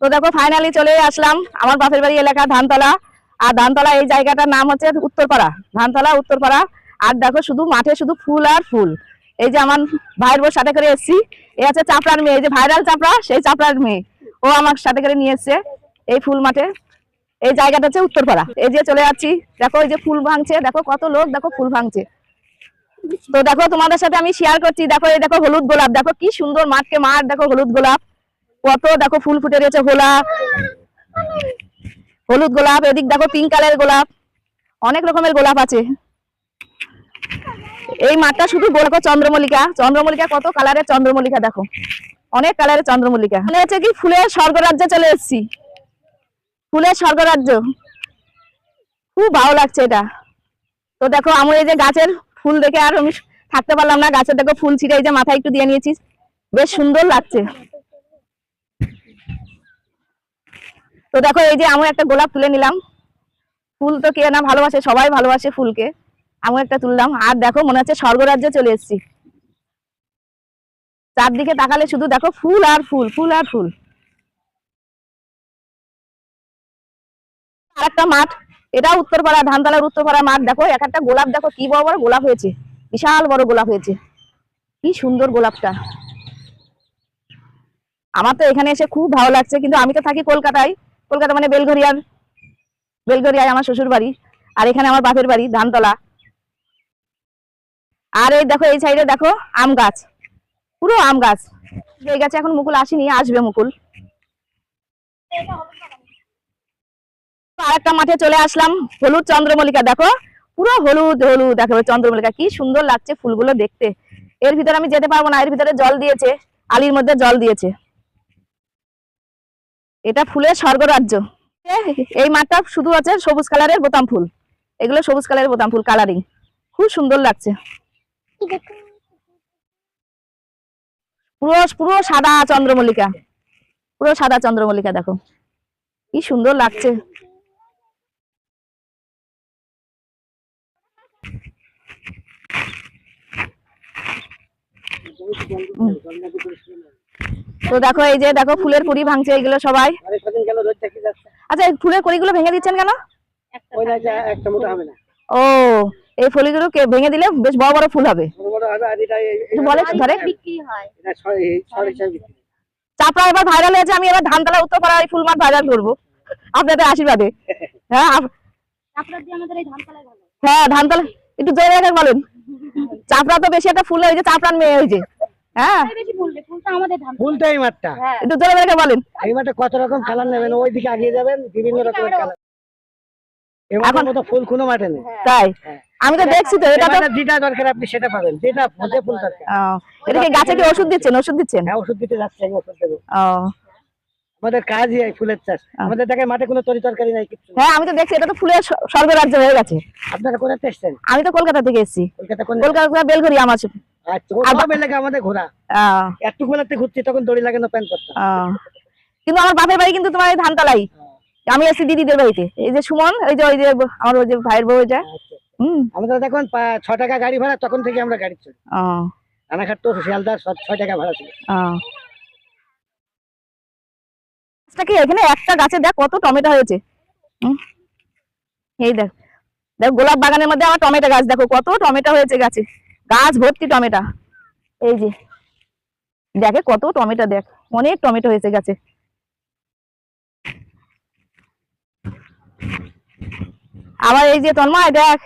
তো দেখো ফাইনালি চলে আসলাম আমার বাপের বাড়ি এলাকা ধানতলা। আর ধানতলা এই জায়গাটার নাম হচ্ছে উত্তরপাড়া। ধানতলা, উত্তরপাড়া। আর দেখো, শুধু মাঠে শুধু ফুল আর ফুল। এই যে আমার ভাইয়ের বোর সাথে করে এসেছি। এই আছে চাপড়ার মেয়ে। এই যে ভাইরাল চাপড়া, সেই চাপড়ার মেয়ে। ও আমার সাথে করে নিয়ে এসছে এই ফুল মাঠে। এই জায়গাটা হচ্ছে উত্তরপাড়া। এই যে চলে যাচ্ছি। দেখো, এই যে ফুল ভাঙছে। দেখো, কত লোক দেখো ফুল ভাঙছে। তো দেখো, তোমাদের সাথে আমি শেয়ার করছি। দেখো, এই দেখো হলুদ গোলাপ। দেখো, কি সুন্দর মাঠকে মাঠ। দেখো, হলুদ গোলাপ। কত, দেখো ফুল ফুটে রয়েছে গোলাপ। হলুদ গোলাপ, এদিক দেখো পিঙ্ক কালারের গোলাপ। অনেক রকমের গোলাপ আছে। এই মাঠটা শুধু দেখো চন্দ্রমল্লিকা। চন্দ্রমল্লিকা কত কালারের চন্দ্রমল্লিকা দেখো। অনেক কালারের চন্দ্রমল্লিকা। মনে হচ্ছে কি ফুলের স্বর্গরাজ্যে চলে এসেছি। ফুলের স্বর্গরাজ্য। খুব ভালো লাগছে এটা। তো দেখো, আমি এই যে গাছের ফুল দেখে আর আমি থাকতে পারলাম না। গাছের দেখো ফুল ছিঁড়ে এই যে মাথায় একটু দিয়ে নিয়েছি। বেশ সুন্দর লাগছে। তো দেখো, এই যে আমি একটা গোলাপ তুলে নিলাম। ফুল তো কে না ভালোবাসে, সবাই ভালোবাসে ফুলকে। আমি একটা তুললাম। আর দেখো, মনে হচ্ছে স্বর্গরাজ্যে চলে এসেছি। চারদিকে তাকালে শুধু দেখো ফুল আর ফুল ফুল আর ফুল। আর একটা মাঠ এটা উত্তরপাড়া, ধানতলার উত্তরপাড়া মাঠ। দেখো, এক একটা গোলাপ দেখো, কি বড় বড় গোলাপ হয়েছে। বিশাল বড় গোলাপ হয়েছে। কি সুন্দর গোলাপটা। আমার তো এখানে এসে খুব ভালো লাগছে, কিন্তু আমি তো থাকি কলকাতায়। কলকাতা মানে বেলঘরিয়ার, বেলঘরিয়ায় আমার শ্বশুর বাড়ি, আর এখানে আমার বাপের বাড়ি, ধানতলা। আর এই দেখো, এই সাইডে দেখো, আম গাছ। পুরো আম গাছ। এই গাছে এখন মুকুল আসেনি, আসবে মুকুল। আর একটা মাঠে চলে আসলাম, হলুদ চন্দ্রমল্লিকা, দেখো। পুরো হলুদ হলুদ, দেখো চন্দ্রমল্লিকা, কি সুন্দর লাগছে ফুলগুলো দেখতে। এর ভিতরে আমি যেতে পারব না, এর ভিতরে জল দিয়েছে, আলির মধ্যে জল দিয়েছে। এটা ফুলের স্বর্গরাজ্য। এই মাঠটা শুধু আছে সবুজ কালারের বোতাম ফুল। এগুলো সবুজ কালারের বোতাম ফুল কালারিং খুব সুন্দর লাগছে। পুরো পুরো সাদা চন্দ্রমল্লিকা। পুরো সাদা চন্দ্রমল্লিকা, দেখো। কি সুন্দর লাগছে। তো দেখো এই যে দেখো ফুলের কুড়ি ভাঙছে, এইগুলো সবাই। আচ্ছা ফুলের কুড়িগুলো ভেঙে দিচ্ছেন কেন? ও, এই ফুলগুলো ভেঙে দিলে বেশ বড় বড় ফুল হবে। চাপড়া এবার ভাইরাল হয়েছে, আমি এবার ধানতলা উত্তরপাড়া এই ফুল মাঠ ভাইরাল করব। আপনাদের আশীর্বাদে। হ্যাঁ হ্যাঁ ধানতলা একটু জোরে বলেন। চাপড়া তো বেশি একটা ফুল হয়েছে, চাপড়ার মেয়ে হয়েছে। হ্যাঁ। তাই বেশি ফুল ফুলটা আমাদের ধান ফুলটা এই মাঠটা। একটু জোরে রেখে বলেন। এই মাঠে কত রকম কালার নেবেন ওই দিকে আগিয়ে যাবেন বিভিন্ন রকমের কালার এই মতো ফুল কোনো মাঠে নেই। তাই। আমি তো দেখছি তো এটা তো যেটা দরকার আপনি সেটা পাবেন যেটা যে ফুল দরকার। এটা কি গাছে কি ওষুধ দিচ্ছেন? ওষুধ দিচ্ছেন? হ্যাঁ ওষুধ দিতে যাচ্ছে আমি ওষুধ দেবো। ও। আমাদের কাজই এই ফুলের চাষ। আমাদের দেখায় মাঠে কোনো তরি তরকারি নাই কিছু হ্যাঁ আমি তো দেখছি এটা তো ফুলের স- স্বর্গরাজ্য হয়ে গেছে। আপনারা এসছেন? আমি তো কলকাতা থেকে এসেছি। কলকাতা কোন কলকাতা বেলঘরি আমার আচ্ছা ও সব এলাকা আমাদের ঘোরা আহ, একটু বেলাতে ঘুরছি তখন দড়ি লাগানো প্যান্ট করতাম আহ। কিন্তু আমার বাপের বাড়ি কিন্তু তোমার ধানতলাই আমি দিদিদের বাড়িতে। এই যে সুমন এই যে ওই যে আমার ওই যে ভাইয়ের বউ এটা। আচ্ছা আমাদের দেখুন ছ টাকা গাড়ি ভাড়া তখন থেকে আমরা গাড়ি চলি। রানাঘাট তো শিয়ালদা ছয় টাকা ভাড়া ছিল। এখানে একটা গাছে দেখ কত টমেটো হয়েছে। হুম। এই দেখ। দেখ গোলাপ বাগানের মধ্যে আমার টমেটো গাছ দেখো কত টমেটো হয়েছে গাছে। গাছ ভর্তি টমেটো। এই যে, দেখে কত টমেটো দেখ, অনেক টমেটো হয়েছে গাছে। আবার এই যে তন্ময় দেখ,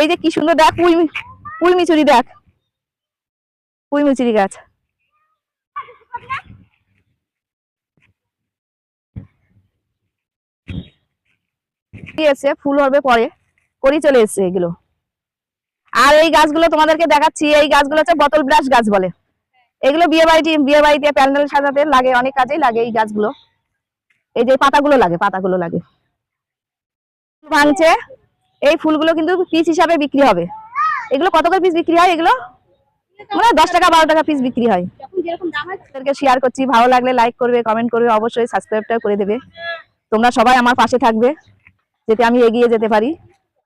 এই যে কি সুন্দর দেখ, পুঁই পুঁই মিচুরি দেখ। পুঁই মিচুরি গাছ। ফুল হবে পরে করি চলে এসছে এগুলো। আর এই গাছগুলো তোমাদেরকে দেখাচ্ছি, এই গাছগুলো হচ্ছে বোতল ব্রাশ গাছ বলে। এগুলো বিয়ে বাড়িতে বিয়ে বাড়িতে প্যান্ডেল সাজাতে লাগে, অনেক কাজেই লাগে এই গাছগুলো। এই যে পাতাগুলো লাগে পাতাগুলো লাগে। ভাঙছে, এই ফুলগুলো কিন্তু পিস হিসাবে বিক্রি হবে। এগুলো কত করে পিস বিক্রি হয় এগুলো? মানে দশ টাকা, বারো টাকা পিস বিক্রি হয়। আপনাদেরকে শেয়ার করছি, ভালো লাগলে লাইক করবে কমেন্ট করবে, অবশ্যই সাবস্ক্রাইবটা করে দেবে। তোমরা সবাই আমার পাশে থাকবে, যাতে আমি এগিয়ে যেতে পারি।